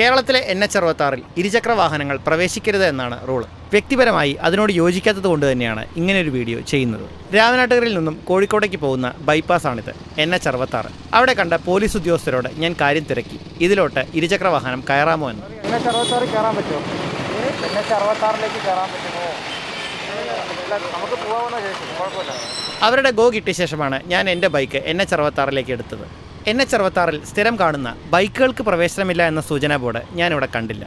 കേരളത്തിലെ N H അറുപത്താറിൽ ഇരുചക്ര വാഹനങ്ങൾ പ്രവേശിക്കരുത് എന്നാണ് റൂൾ വ്യക്തിപരമായി അതിനോട് യോജിക്കാത്തത് കൊണ്ട് തന്നെയാണ് ഇങ്ങനെയൊരു വീഡിയോ ചെയ്യുന്നത്. രാമനാട്ടുകരിൽ നിന്നും കോഴിക്കോടേക്ക് പോകുന്ന ബൈപ്പാസാണിത് എൻ എച്ച് അറുപത്താറ്. അവിടെ കണ്ട പോലീസ് ഉദ്യോഗസ്ഥരോട് ഞാൻ കാര്യം തിരക്കി. ഇതിലോട്ട് ഇരുചക്ര വാഹനം കയറാമോ എന്ന്. എൻ എച്ച് അറുപത്താറ് കയറാൻ പറ്റുമോ? എൻ എച്ച് അറുപത്താറിലേക്ക് കയറാൻ പറ്റുമോ? നമുക്ക് പോകാവുന്ന കുഴപ്പമില്ല. അവരുടെ ഗോ കിട്ടിയ ശേഷമാണ് ഞാൻ എന്റെ ബൈക്ക് എൻ എച്ച് അറുപത്താറിലേക്ക് എടുത്തത്. എൻ എച്ച് അറുപത്താറിൽ സ്ഥിരം കാണുന്ന ബൈക്കുകൾക്ക് പ്രവേശനമില്ല എന്ന സൂചന ബോർഡ് ഞാനിവിടെ കണ്ടില്ല.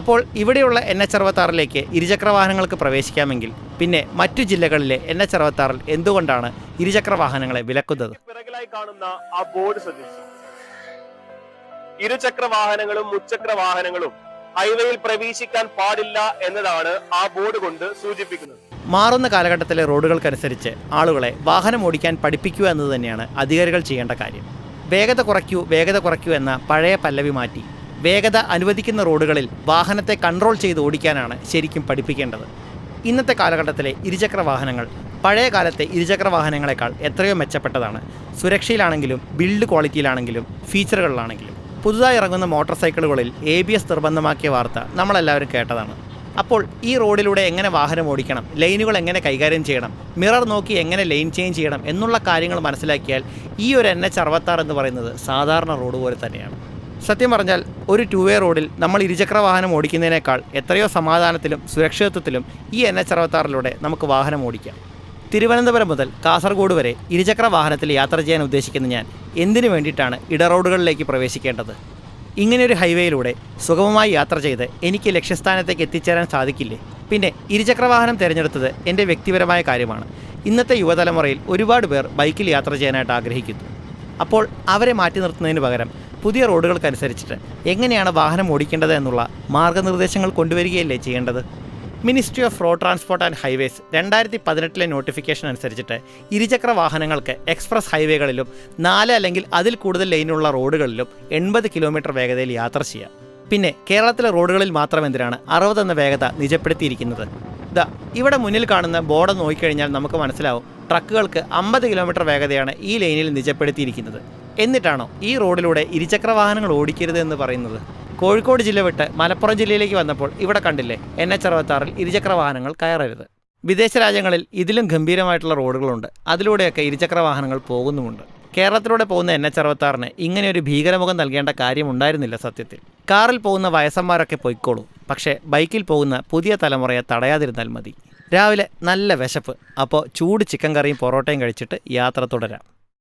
അപ്പോൾ ഇവിടെയുള്ള എൻ എച്ച് അറുപത്താറിലേക്ക് ഇരുചക്ര വാഹനങ്ങൾക്ക് പ്രവേശിക്കാമെങ്കിൽ പിന്നെ മറ്റു ജില്ലകളിലെ എൻ എച്ച് അറുപത്താറിൽ എന്തുകൊണ്ടാണ് ഇരുചക്ര വാഹനങ്ങളെ വിലക്കുന്നത് കാണുന്ന ആ ബോർഡ് ശ്രദ്ധിച്ചു ഇരുചക്ര വാഹനങ്ങളും മുച്ചക്ര വാഹനങ്ങളും ഹൈവേയിൽ പ്രവേശിക്കാൻ പാടില്ല എന്നതാണ് ആ ബോർഡ് കൊണ്ട് സൂചിപ്പിക്കുന്നത്. മാറുന്ന കാലഘട്ടത്തിലെ റോഡുകൾക്കനുസരിച്ച് ആളുകളെ വാഹനം ഓടിക്കാൻ പഠിപ്പിക്കുക എന്നത് തന്നെയാണ് അധികാരികൾ ചെയ്യേണ്ട കാര്യം. വേഗത കുറയ്ക്കൂ വേഗത കുറയ്ക്കൂ എന്ന പഴയ പല്ലവി മാറ്റി. വേഗത അനുവദിക്കുന്ന റോഡുകളിൽ വാഹനത്തെ കൺട്രോൾ ചെയ്ത് ഓടിക്കാനാണ് ശരിക്കും പഠിപ്പിക്കേണ്ടത്. ഇന്നത്തെ കാലഘട്ടത്തിലെ ഇരുചക്ര വാഹനങ്ങൾ പഴയ കാലത്തെ ഇരുചക്ര വാഹനങ്ങളെക്കാൾ എത്രയോ മെച്ചപ്പെട്ടതാണ്. സുരക്ഷയിലാണെങ്കിലും ബിൽഡ് ക്വാളിറ്റിയിലാണെങ്കിലും ഫീച്ചറുകളിലാണെങ്കിലും പുതുതായി ഇറങ്ങുന്ന മോട്ടോർ സൈക്കിളുകളിൽ എ ബി എസ് നിർബന്ധമാക്കിയ വാർത്ത നമ്മളെല്ലാവരും കേട്ടതാണ്. അപ്പോൾ ഈ റോഡിലൂടെ എങ്ങനെ വാഹനം ഓടിക്കണം? ലൈനുകൾ എങ്ങനെ കൈകാര്യം ചെയ്യണം? മിറർ നോക്കി എങ്ങനെ ലൈൻ ചേഞ്ച് ചെയ്യണം? എന്നുള്ള കാര്യങ്ങൾ മനസ്സിലാക്കിയാൽ ഈ ഒരു എൻ എച്ച് അറുപത്താറ് എന്ന് പറയുന്നത് സാധാരണ റോഡ് പോലെ തന്നെയാണ്. സത്യം പറഞ്ഞാൽ ഒരു ടു വേ റോഡിൽ നമ്മൾ ഇരുചക്ര വാഹനം ഓടിക്കുന്നതിനേക്കാൾ എത്രയോ സമാധാനത്തിലും സുരക്ഷിതത്വത്തിലും ഈ എൻ എച്ച് അറുപത്താറിലൂടെ നമുക്ക് വാഹനം ഓടിക്കാം. തിരുവനന്തപുരം മുതൽ കാസർഗോഡ് വരെ ഇരുചക്ര വാഹനത്തിൽ യാത്ര ചെയ്യാൻ ഉദ്ദേശിക്കുന്ന ഞാൻ എന്തിനു വേണ്ടിയിട്ടാണ് ഇടറോഡുകളിലേക്ക് പ്രവേശിക്കേണ്ടത്? ഇങ്ങനെയൊരു ഹൈവേയിലൂടെ സുഗമമായി യാത്ര ചെയ്ത് എനിക്ക് ലക്ഷ്യസ്ഥാനത്തേക്ക് എത്തിച്ചേരാൻ സാധിക്കില്ലേ? പിന്നെ ഇരുചക്രവാഹനം തിരഞ്ഞെടുത്തത് എന്റെ വ്യക്തിപരമായ കാര്യമാണ്. ഇന്നത്തെ യുവതലമുറയിൽ ഒരുപാട് പേർ ബൈക്കിൽ യാത്ര ചെയ്യാനായിട്ട് ആഗ്രഹിക്കുന്നു. അപ്പോൾ അവരെ മാറ്റി നിർത്തുന്നതിന് പകരം പുതിയ റോഡുകൾക്കനുസരിച്ചിട്ട് എങ്ങനെയാണ് വാഹനം ഓടിക്കേണ്ടത് എന്നുള്ള മാർഗനിർദ്ദേശങ്ങൾ കൊണ്ടുവരികയല്ലേ ചെയ്യേണ്ടത്? Ministry of road transport and highways രണ്ടായിരത്തി പതിനെട്ടിലെ നോട്ടിഫിക്കേഷൻ അനുസരിച്ചിട്ട് ഇരുചക്ര വാഹനങ്ങൾക്ക് എക്സ്പ്രസ് ഹൈവേകളിലും നാല് അല്ലെങ്കിൽ അതിൽ കൂടുതൽ ലൈനുള്ള റോഡുകളിലും എൺപത് കിലോമീറ്റർ വേഗതയിൽ യാത്ര ചെയ്യാം. പിന്നെ കേരളത്തിലെ റോഡുകളിൽ മാത്രം എന്തിനാണ് അറുപത് എന്ന വേഗത നിജപ്പെടുത്തിയിരിക്കുന്നത്? ദാ ഇവിടെ മുന്നിൽ കാണുന്ന ബോർഡ് നോക്കിക്കഴിഞ്ഞാൽ നമുക്ക് മനസ്സിലാവും ട്രക്കുകൾക്ക് അമ്പത് കിലോമീറ്റർ വേഗതയാണ് ഈ ലൈനിൽ നിജപ്പെടുത്തിയിരിക്കുന്നത്. എന്നിട്ടാണോ ഈ റോഡിലൂടെ ഇരുചക്ര വാഹനങ്ങൾ ഓടിക്കരുത് എന്ന് പറയുന്നത്? കോഴിക്കോട് ജില്ല വിട്ട് മലപ്പുറം ജില്ലയിലേക്ക് വന്നപ്പോൾ ഇവിടെ കണ്ടില്ലേ എൻ എച്ച് അറുപത്താറിൽ ഇരുചക്ര വാഹനങ്ങൾ കയറരുത്. വിദേശ രാജ്യങ്ങളിൽ ഇതിലും ഗംഭീരമായിട്ടുള്ള റോഡുകളുണ്ട്. അതിലൂടെയൊക്കെ ഇരുചക്ര വാഹനങ്ങൾ പോകുന്നുമുണ്ട്. കേരളത്തിലൂടെ പോകുന്ന എൻ എച്ച് അറുപത്താറിന് ഇങ്ങനെ ഒരു ഭീകരമുഖം നൽകേണ്ട കാര്യമുണ്ടായിരുന്നില്ല സത്യത്തിൽ. കാറിൽ പോകുന്ന വയസ്സന്മാരൊക്കെ പൊയ്ക്കോളൂ പക്ഷേ ബൈക്കിൽ പോകുന്ന പുതിയ തലമുറയെ തടയാതിരുന്നാൽ മതി. രാവിലെ നല്ല വിശപ്പ് അപ്പോൾ ചൂട് ചിക്കൻ കറിയും പൊറോട്ടയും കഴിച്ചിട്ട് യാത്ര തുടരാം.